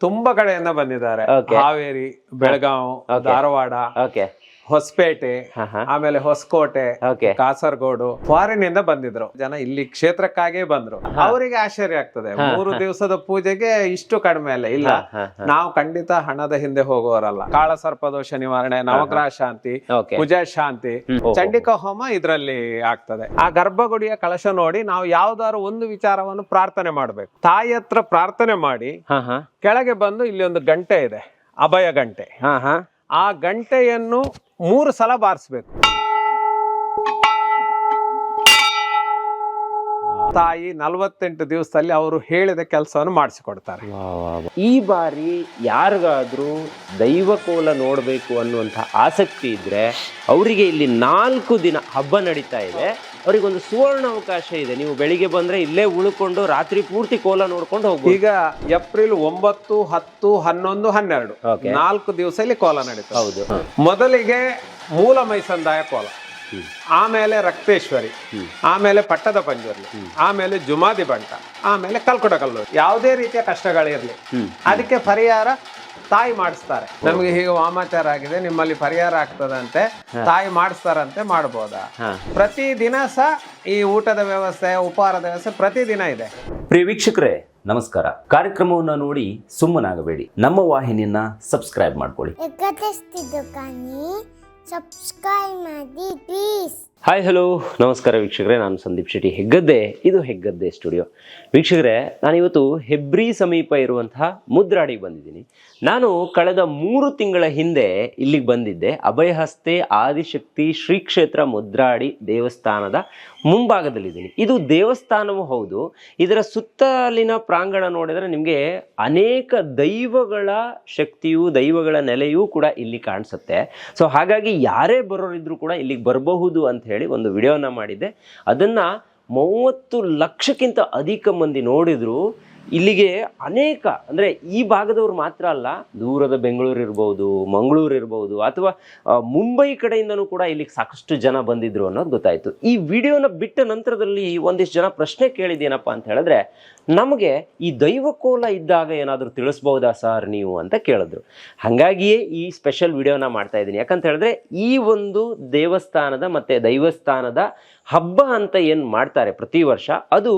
ತುಂಬಾ ಕಡೆಯಿಂದ ಬಂದಿದ್ದಾರೆ. ಹಾವೇರಿ ಬೆಳಗಾವ್ ಧಾರವಾಡ. ಓಕೆ ಹೊಸಪೇಟೆ ಆಮೇಲೆ ಹೊಸಕೋಟೆ ಕಾಸರಗೋಡು ಫಾರಿನ್ ಇಂದ ಬಂದಿದ್ರು. ಜನ ಇಲ್ಲಿ ಕ್ಷೇತ್ರಕ್ಕಾಗೇ ಬಂದ್ರು. ಅವರಿಗೆ ಆಶ್ಚರ್ಯ ಆಗ್ತದೆ. ಮೂರು ದಿವಸದ ಪೂಜೆಗೆ ಇಷ್ಟು ಕಡಿಮೆ ಅಲ್ಲ. ಇಲ್ಲ. ನಾವು ಖಂಡಿತ ಹಣದ ಹಿಂದೆ ಹೋಗುವವರಲ್ಲ. ಕಾಳ ಸರ್ಪದೋಷ ನಿವಾರಣೆ ನವಗ್ರಹ ಶಾಂತಿ ಪೂಜಾ ಶಾಂತಿ ಚಂಡಿಕ ಹೋಮ ಇದರಲ್ಲಿ ಆಗ್ತದೆ. ಆ ಗರ್ಭಗುಡಿಯ ಕಳಶ ನೋಡಿ ನಾವು ಯಾವ್ದಾದ್ರು ಒಂದು ವಿಚಾರವನ್ನು ಪ್ರಾರ್ಥನೆ ಮಾಡ್ಬೇಕು. ತಾಯಿ ಹತ್ರ ಪ್ರಾರ್ಥನೆ ಮಾಡಿ ಕೆಳಗೆ ಬಂದು ಇಲ್ಲಿ ಒಂದು ಗಂಟೆ ಇದೆ. ಅಭಯ ಗಂಟೆ. ಆ ಗಂಟೆಯನ್ನು ಮೂರು ಸಲ ಬಾರಿಸ್ಬೇಕು. ತಾಯಿ ನಲವತ್ತೆಂಟು ದಿವಸದಲ್ಲಿ ಅವರು ಹೇಳಿದ ಕೆಲಸವನ್ನು ಮಾಡಿಸಿಕೊಡ್ತಾರೆ. ಈ ಬಾರಿ ಯಾರಿಗಾದ್ರೂ ದೈವಕೋಲ ನೋಡಬೇಕು ಅನ್ನುವಂಥ ಆಸಕ್ತಿ ಇದ್ರೆ ಅವರಿಗೆ ಇಲ್ಲಿ ನಾಲ್ಕು ದಿನ ಹಬ್ಬ ನಡೀತಾ ಇದೆ. ಅವರಿಗೊಂದು ಸುವರ್ಣ ಅವಕಾಶ ಇದೆ. ನೀವು ಬೆಳಿಗ್ಗೆ ಬಂದ್ರೆ ಇಲ್ಲೇ ಉಳ್ಕೊಂಡು ರಾತ್ರಿ ಪೂರ್ತಿ ಕೋಲ ನೋಡ್ಕೊಂಡು ಹೋಗ್ಬೋದು. ಈಗ ಏಪ್ರಿಲ್ ಒಂಬತ್ತು ಹತ್ತು ಹನ್ನೊಂದು ಹನ್ನೆರಡು. ನಾಲ್ಕು ದಿವಸ ಇಲ್ಲಿ ಕೋಲ ನಡೀತದೆ. ಹೌದು. ಮೊದಲಿಗೆ ಮೂಲ ಮೈಸಂದಾಯ ಕೋಲ. ಆಮೇಲೆ ರಕ್ತೇಶ್ವರಿ. ಆಮೇಲೆ ಪಟ್ಟದ ಪಂಜುರ್ಲಿ. ಆಮೇಲೆ ಜುಮಾದಿ ಬಂಟ. ಆಮೇಲೆ ಕಲ್ಕುಟ ಕಲ್ಲೂರು ಯಾವುದೇ ರೀತಿಯ ಕಷ್ಟಗಳಿರಲಿ. ಅದಕ್ಕೆ ಪರಿಹಾರ ತಾಯಿ ಮಾಡಿಸ್ತಾರೆ. ನಮಗೆ ಹೀಗೆ ವಾಮಾಚಾರ ಆಗಿದೆ ನಿಮ್ಮಲ್ಲಿ ಪರಿಹಾರ ಆಗ್ತದಂತೆ ತಾಯಿ ಮಾಡಿಸ್ತಾರಂತೆ ಮಾಡ್ಬೋದಾ? ಪ್ರತಿ ದಿನ ಸಹ ಈ ಊಟದ ವ್ಯವಸ್ಥೆ ಉಪಹಾರದ ವ್ಯವಸ್ಥೆ ಪ್ರತಿ ದಿನ ಇದೆ. ಪ್ರಿಯ ವೀಕ್ಷಕರೇ ನಮಸ್ಕಾರ. ಕಾರ್ಯಕ್ರಮವನ್ನು ನೋಡಿ ಸುಮ್ಮನಾಗಬೇಡಿ. ನಮ್ಮ ವಾಹಿನಿಯನ್ನ ಸಬ್ಸ್ಕ್ರೈಬ್ ಮಾಡ್ಕೊಳ್ಳಿ. ಸಬ್ಸ್ಕ್ರೈಬ್ ಮಾಡಿ ಪ್ಲೀಸ್ ಹಾಯ್ ಹಲೋ ನಮಸ್ಕಾರ ವೀಕ್ಷಕರೇ, ನಾನು ಸಂದೀಪ್ ಶೆಟ್ಟಿ, ಹೆಗ್ಗದ್ದೆ. ಇದು ಹೆಗ್ಗದ್ದೆ ಸ್ಟುಡಿಯೋ. ವೀಕ್ಷಕರೇ, ನಾನಿವತ್ತು ಹೆಬ್ರಿ ಸಮೀಪ ಇರುವಂತಹ ಮುದ್ರಾಡಿಗೆ ಬಂದಿದ್ದೀನಿ. ನಾನು ಕಳೆದ ಮೂರು ತಿಂಗಳ ಹಿಂದೆ ಇಲ್ಲಿಗೆ ಬಂದಿದ್ದೆ. ಅಭಯಹಸ್ತೆ, ಆದಿಶಕ್ತಿ ಶ್ರೀ ಕ್ಷೇತ್ರ ಮುದ್ರಾಡಿ ದೇವಸ್ಥಾನದ ಮುಂಭಾಗದಲ್ಲಿದ್ದೀನಿ. ಇದು ದೇವಸ್ಥಾನವೂ ಹೌದು. ಇದರ ಸುತ್ತಲಿನ ಪ್ರಾಂಗಣ ನೋಡಿದರೆ ನಿಮಗೆ ಅನೇಕ ದೈವಗಳ ಶಕ್ತಿಯು, ದೈವಗಳ ನೆಲೆಯೂ ಕೂಡ ಇಲ್ಲಿ ಕಾಣಿಸುತ್ತೆ. ಸೊ ಹಾಗಾಗಿ ಯಾರೇ ಬರೋರಿದ್ರು ಕೂಡ ಇಲ್ಲಿಗೆ ಬರಬಹುದು ಅಂತ ಒಂದು ವಿಡಿಯೋನ ಮಾಡಿದ್ದೆ. ಅದನ್ನ ಮೂವತ್ತು ಲಕ್ಷಕ್ಕಿಂತ ಅಧಿಕ ಮಂದಿ ನೋಡಿದ್ರು. ಇಲ್ಲಿಗೆ ಅನೇಕ, ಅಂದರೆ ಈ ಭಾಗದವ್ರು ಮಾತ್ರ ಅಲ್ಲ, ದೂರದ ಬೆಂಗಳೂರು ಇರ್ಬೋದು, ಮಂಗಳೂರು ಇರ್ಬೋದು, ಅಥವಾ ಮುಂಬೈ ಕಡೆಯಿಂದನೂ ಕೂಡ ಇಲ್ಲಿಗೆ ಸಾಕಷ್ಟು ಜನ ಬಂದಿದ್ರು ಅನ್ನೋದು ಗೊತ್ತಾಯಿತು. ಈ ವಿಡಿಯೋನ ಬಿಟ್ಟ ನಂತರದಲ್ಲಿ ಒಂದಿಷ್ಟು ಜನ ಪ್ರಶ್ನೆ ಕೇಳಿದ್ದೇನಪ್ಪ ಅಂತ ಹೇಳಿದ್ರೆ, ನಮಗೆ ಈ ದೈವಕೋಲ ಇದ್ದಾಗ ಏನಾದರೂ ತಿಳಿಸ್ಬೋದಾ ಸರ್ ನೀವು ಅಂತ ಕೇಳಿದ್ರು. ಹಾಗಾಗಿಯೇ ಈ ಸ್ಪೆಷಲ್ ವಿಡಿಯೋನ ಮಾಡ್ತಾ ಇದ್ದೀನಿ. ಯಾಕಂತ ಹೇಳಿದ್ರೆ, ಈ ಒಂದು ದೇವಸ್ಥಾನದ ಮತ್ತು ದೈವಸ್ಥಾನದ ಹಬ್ಬ ಅಂತ ಏನು ಮಾಡ್ತಾರೆ ಪ್ರತಿ ವರ್ಷ, ಅದು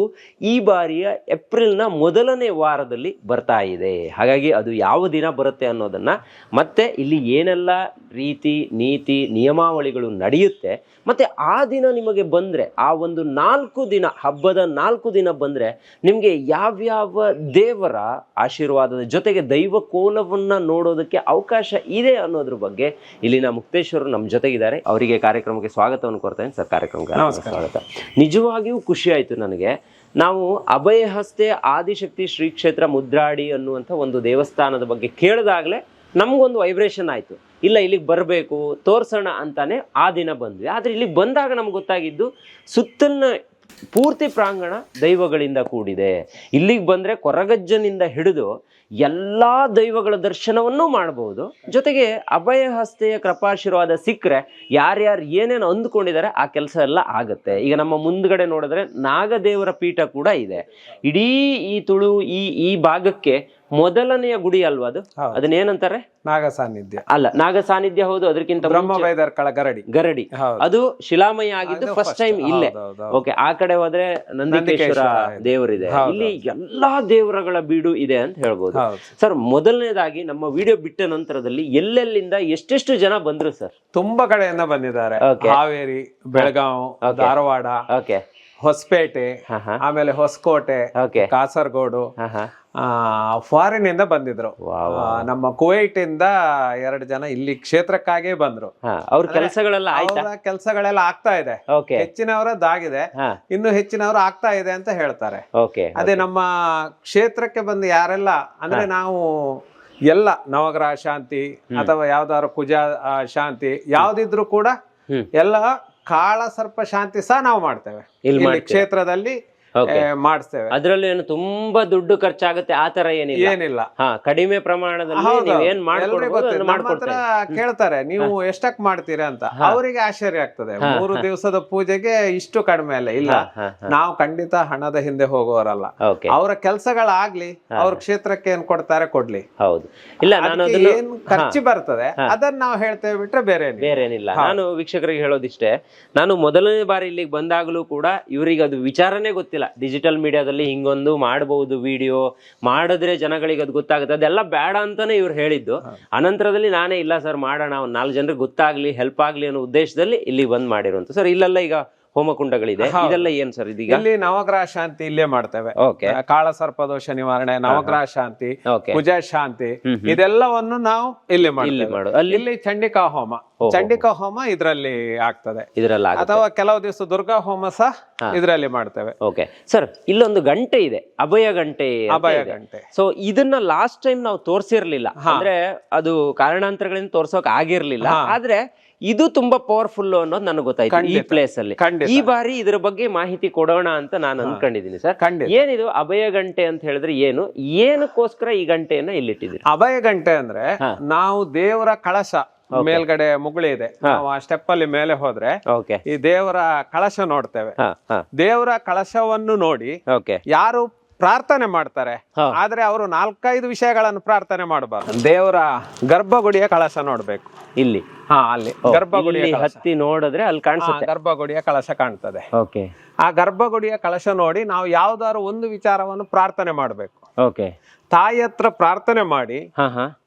ಈ ಬಾರಿಯ ಏಪ್ರಿಲ್ನ ಮೊದಲನೇ ವಾರದಲ್ಲಿ ಬರ್ತಾ ಇದೆ. ಹಾಗಾಗಿ ಅದು ಯಾವ ದಿನ ಬರುತ್ತೆ ಅನ್ನೋದನ್ನು ಮತ್ತೆ ಇಲ್ಲಿ ಏನೆಲ್ಲ ರೀತಿ ನೀತಿ ನಿಯಮಾವಳಿಗಳು ನಡೆಯುತ್ತೆ ಮತ್ತು ಆ ದಿನ ನಿಮಗೆ ಬಂದರೆ ಆ ಒಂದು ನಾಲ್ಕು ದಿನ ಹಬ್ಬದ ನಾಲ್ಕು ದಿನ ಬಂದರೆ ನಿಮಗೆ ಯಾವ್ಯಾವ ದೇವರ ಆಶೀರ್ವಾದದ ಜೊತೆಗೆ ದೈವ ಕೋಲವನ್ನು ನೋಡೋದಕ್ಕೆ ಅವಕಾಶ ಇದೆ ಅನ್ನೋದ್ರ ಬಗ್ಗೆ ಇಲ್ಲಿನ ಮುಕ್ತೇಶ್ವರರು ನಮ್ಮ ಜೊತೆಗಿದ್ದಾರೆ. ಅವರಿಗೆ ಕಾರ್ಯಕ್ರಮಕ್ಕೆ ಸ್ವಾಗತವನ್ನು ಕೋರ್ತೇನೆ ಸರ್ ಕಾರ್ಯಕ್ರಮಕ್ಕೆ ಸ್ವಾಗತ. ನಿಜವಾಗಿಯೂ ಖುಷಿ ಆಯ್ತು ನನಗೆ. ನಾವು ಅಭಯಹಸ್ತೆ ಆದಿಶಕ್ತಿ ಶ್ರೀ ಕ್ಷೇತ್ರ ಮುದ್ರಾಡಿ ಅನ್ನುವಂಥ ಒಂದು ದೇವಸ್ಥಾನದ ಬಗ್ಗೆ ಕೇಳಿದಾಗಲೇ ನಮಗೊಂದು ವೈಬ್ರೇಷನ್ ಆಯಿತು. ಇಲ್ಲ, ಇಲ್ಲಿಗೆ ಬರಬೇಕು, ತೋರಿಸೋಣ ಅಂತಾನೆ ಆ ದಿನ ಬಂದ್ವಿ. ಆದರೆ ಇಲ್ಲಿಗೆ ಬಂದಾಗ ನಮ್ಗೆ ಗೊತ್ತಾಗಿದ್ದು ಸುತ್ತಲಿನ ಪೂರ್ತಿ ಪ್ರಾಂಗಣ ದೈವಗಳಿಂದ ಕೂಡಿದೆ. ಇಲ್ಲಿಗೆ ಬಂದರೆ ಕೊರಗಜ್ಜನಿಂದ ಹಿಡಿದು ಎಲ್ಲ ದೈವಗಳ ದರ್ಶನವನ್ನು ಮಾಡಬಹುದು ಜೊತೆಗೆ ಅಭಯ ಹಸ್ತೆಯ ಕೃಪಾಶೀರ್ವಾದ ಸಿಕ್ಕರೆ ಯಾರ್ಯಾರು ಏನೇನು ಅಂದ್ಕೊಂಡಿದ್ದಾರೆ ಆ ಕೆಲಸ ಎಲ್ಲ ಆಗುತ್ತೆ. ಈಗ ನಮ್ಮ ಮುಂದ್ಗಡೆ ನೋಡಿದ್ರೆ ನಾಗದೇವರ ಪೀಠ ಕೂಡ ಇದೆ. ಇಡೀ ಈ ತುಳು ಈ ಈ ಭಾಗಕ್ಕೆ ಮೊದಲನೆಯ ಗುಡಿ ಅಲ್ವಾ ಅದು? ಅದನ್ನ ಅದನ್ನೇನಂತಾರೆ? ನಾಗ ಸಾನ್ನಿಧ್ಯ ಅಲ್ಲ ನಾಗಸಾನಿಧ್ಯ ಹೌದು ಅದಕ್ಕಿಂತ ಗರಡಿ. ಗರಡಿ. ಅದು ಶಿಲಾಮಯ ಆಗಿದ್ದು ಫಸ್ಟ್ ಟೈಮ್ ಇಲ್ಲೇ. ಓಕೆ ಆ ಕಡೆ ಹೋದ್ರೆ ನಂದಿಕೇಶ್ವರ. ದೇವರಿದೆ. ಇಲ್ಲಿ ಎಲ್ಲಾ ದೇವರಗಳ ಬೀಡು ಇದೆ ಅಂತ ಹೇಳ್ಬೋದು. ಸರ್ ಮೊದಲನೇದಾಗಿ ನಮ್ಮ ವಿಡಿಯೋ ಬಿಟ್ಟ ನಂತರದಲ್ಲಿ ಎಲ್ಲೆಲ್ಲಿಂದ ಎಷ್ಟೆಷ್ಟು ಜನ ಬಂದ್ರು ಸರ್? ತುಂಬಾ ಕಡೆಯಿಂದ ಬಂದಿದ್ದಾರೆ. ಹಾವೇರಿ ಬೆಳಗಾವ್ ಧಾರವಾಡ. ಓಕೆ ಹೊಸಪೇಟೆ ಆಮೇಲೆ ಹೊಸಕೋಟೆ ಕಾಸರಗೋಡು ಫಾರಿನ್ ಇಂದ ಬಂದಿದ್ರು. ನಮ್ಮ ಕುವೈಟ್ ಇಂದ ಎರಡು ಜನ ಇಲ್ಲಿ ಕ್ಷೇತ್ರಕ್ಕಾಗೇ ಬಂದ್ರು. ಅವ್ರ ಕೆಲಸಗಳೆಲ್ಲ ಕೆಲಸಗಳೆಲ್ಲ ಆಗ್ತಾ ಇದೆ. ಹೆಚ್ಚಿನವರ ಹೆಚ್ಚಿನವರದ್ದಾಗಿದೆ. ಇನ್ನು ಹೆಚ್ಚಿನವರು ಆಗ್ತಾ ಇದೆ ಅಂತ ಹೇಳ್ತಾರೆ. ಅದೇ ನಮ್ಮ ಕ್ಷೇತ್ರಕ್ಕೆ ಬಂದು ಯಾರೆಲ್ಲ ಅಂದ್ರೆ ನಾವು ಎಲ್ಲ ನವಗ್ರಹ ಶಾಂತಿ ಅಥವಾ ಯಾವ್ದಾದ್ರು ಕುಜ ಶಾಂತಿ ಯಾವ್ದಿದ್ರು ಕೂಡ ಎಲ್ಲ ಕಾಳ ಸರ್ಪ ಶಾಂತಿ ಸಹ ನಾವು ಮಾಡ್ತೇವೆ. ಇಲ್ಲಿ ಕ್ಷೇತ್ರದಲ್ಲಿ ಮಾಡಿಸ್ತೇವೆ. ಅದರಲ್ಲೂ ಏನು ತುಂಬಾ ದುಡ್ಡು ಖರ್ಚಾಗುತ್ತೆ ಆ ತರ ಏನಿಲ್ಲ. ಏನಿಲ್ಲ. ಹಾ ಕಡಿಮೆ ಪ್ರಮಾಣದಲ್ಲಿ ಹೌದು. ನೀವು ಏನ್ ಎಲ್ರಿಗೂ ಮಾಡ್ಕೊಡ್ಬೋದು ಗೊತ್ತು. ಮಾಡ್ಕೊಡ್ತಾರೆ ಕೇಳ್ತಾರೆ ನೀವು ಎಷ್ಟಕ್ ಮಾಡ್ತೀರಾ ಅಂತ. ಅವರಿಗೆ ಆಶ್ಚರ್ಯ ಆಗ್ತದೆ. ಮೂರು ದಿವಸದ ಪೂಜೆಗೆ ಇಷ್ಟು ಕಡಿಮೆ ಅಲ್ಲ. ಇಲ್ಲ ನಾವು ಖಂಡಿತ ಹಣದ ಹಿಂದೆ ಹೋಗೋರಲ್ಲ. ಅವರ ಕೆಲಸಗಳಾಗ್ಲಿ ಅವ್ರ ಕ್ಷೇತ್ರಕ್ಕೆ ಏನ್ ಕೊಡ್ತಾರೆ ಕೊಡ್ಲಿ. ಹೌದು. ಇಲ್ಲ ನಾನು ಏನ್ ಖರ್ಚು ಬರ್ತದೆ ಅದನ್ನ ನಾವು ಹೇಳ್ತೇವೆ ಬಿಟ್ರೆ ಬೇರೆ. ಬೇರೆ ಏನಿಲ್ಲ. ನಾನು ವೀಕ್ಷಕರಿಗೆ ಹೇಳೋದಿಷ್ಟೇ ನಾನು ಮೊದಲನೇ ಬಾರಿ ಇಲ್ಲಿಗೆ ಬಂದಾಗಲೂ ಕೂಡ ಇವರಿಗೆ ಅದು ವಿಚಾರನೇ ಗೊತ್ತಿಲ್ಲ. ಡಿಜಿಟಲ್ ಮೀಡಿಯಾದಲ್ಲಿ ಹಿಂಗೊಂದು ಮಾಡಬಹುದು ವಿಡಿಯೋ ಮಾಡಿದ್ರೆ ಜನಗಳಿಗೆ ಅದು ಗೊತ್ತಾಗುತ್ತೆ. ಅದೆಲ್ಲ ಬೇಡ ಅಂತಾನೆ ಇವ್ರು ಹೇಳಿದ್ದು. ಅನಂತರದಲ್ಲಿ ನಾನೇ ಇಲ್ಲ ಸರ್ ಮಾಡೋಣ ಒಂದು ನಾಲ್ಕು ಜನರಿಗೆ ಗೊತ್ತಾಗ್ಲಿ ಹೆಲ್ಪ್ ಆಗಲಿ ಅನ್ನೋ ಉದ್ದೇಶದಲ್ಲಿ ಇಲ್ಲಿ ಬಂದ್ ಮಾಡಿರುವಂತ ಸರ್ ಇಲ್ಲೆಲ್ಲ ಈಗ ಹೋಮಕುಂಡಗಳಿದೆ. ಇದೆಲ್ಲ ಏನ್ ಸರ್ ಇದೀಗ? ಇಲ್ಲಿ ನವಗ್ರಹ ಶಾಂತಿ ಇಲ್ಲೇ ಮಾಡ್ತೇವೆ. ಕಾಳ ಸರ್ಪದೋಷ ನಿವಾರಣೆ ನವಗ್ರಹ ಶಾಂತಿ ಪೂಜಾ ಕುಜ ಶಾಂತಿ ಇದೆಲ್ಲವನ್ನು ನಾವು ಇಲ್ಲಿ ಇಲ್ಲಿ ಮಾಡ್ತೇವೆ ಇಲ್ಲಿ ಚಂಡಿಕಾ ಹೋಮ. ಚಂಡಿಕಾ ಹೋಮ ಇದರಲ್ಲಿ ಆಗ್ತದೆ. ಅಥವಾ ಕೆಲವು ದಿವಸ ದುರ್ಗಾ ಹೋಮ ಸಹ ಇದರಲ್ಲಿ ಮಾಡ್ತೇವೆ. ಓಕೆ. ಸರ್ ಇಲ್ಲೊಂದು ಗಂಟೆ ಇದೆ. ಅಭಯ ಗಂಟೆ ಅಭಯ ಗಂಟೆ. ಸೊ ಇದನ್ನ ಲಾಸ್ಟ್ ಟೈಮ್ ನಾವು ತೋರಿಸಿರ್ಲಿಲ್ಲ. ಅಂದ್ರೆ ಅದು ಕಾರಣಾಂತರಗಳಿಂದ ತೋರ್ಸೋಕ್ ಆಗಿರ್ಲಿಲ್ಲ. ಆದ್ರೆ ಇದು ತುಂಬಾ ಪವರ್ಫುಲ್ ಅನ್ನೋದು ನನಗೆ ಗೊತ್ತಾಯ್ತು ಈ. ಪ್ಲೇಸ್ ಅಲ್ಲಿ. ಈ ಬಾರಿ ಇದ್ರ ಬಗ್ಗೆ ಮಾಹಿತಿ ಕೊಡೋಣ ಅಂತ ನಾನು ಅನ್ಕೊಂಡಿದ್ದೀನಿ ಸರ್. ಏನಿದು? ಅಭಯ ಗಂಟೆ ಅಂತ ಹೇಳಿದ್ರೆ ಏನು? ಏನಕ್ಕೋಸ್ಕರ ಈ ಗಂಟೆಯನ್ನ ಇಲ್ಲಿಟ್ಟಿದ್ದೀರಿ? ಅಭಯ ಗಂಟೆ ಅಂದ್ರೆ ನಾವು ದೇವರ ಕಳಶ ಮೇಲ್ಗಡೆ ಮುಗುಳಿ ಇದೆ. ನಾವು ಆ ಸ್ಟೆಪ್ ಅಲ್ಲಿ ಮೇಲೆ ಹೋದ್ರೆ ಈ ದೇವರ ಕಳಶ ನೋಡ್ತೇವೆ. ದೇವರ ಕಳಶವನ್ನು ನೋಡಿ ಯಾರು ಪ್ರಾರ್ಥನೆ ಮಾಡ್ತಾರೆ. ಆದ್ರೆ ಅವರು ನಾಲ್ಕೈದು ವಿಷಯಗಳನ್ನು ಪ್ರಾರ್ಥನೆ ಮಾಡಬಾರ್ದು. ದೇವರ ಗರ್ಭಗುಡಿಯ ಕಳಶ ನೋಡ್ಬೇಕು. ಇಲ್ಲಿ? ಹಾ ಅಲ್ಲಿ. ಗರ್ಭಗುಡಿಯ ಹತ್ತಿ ನೋಡಿದ್ರೆ ಅಲ್ಲಿ ಕಾಣಿಸುತ್ತೆ. ಗರ್ಭಗುಡಿಯ ಕಳಶ ಕಾಣ್ತದೆ. ಓಕೆ. ಆ ಗರ್ಭಗುಡಿಯ ಕಳಶ ನೋಡಿ ನಾವು ಯಾವ್ದಾದ್ರು ಒಂದು ವಿಚಾರವನ್ನು ಪ್ರಾರ್ಥನೆ ಮಾಡ್ಬೇಕು. ಓಕೆ. ತಾಯಿ ಹತ್ರ ಪ್ರಾರ್ಥನೆ ಮಾಡಿ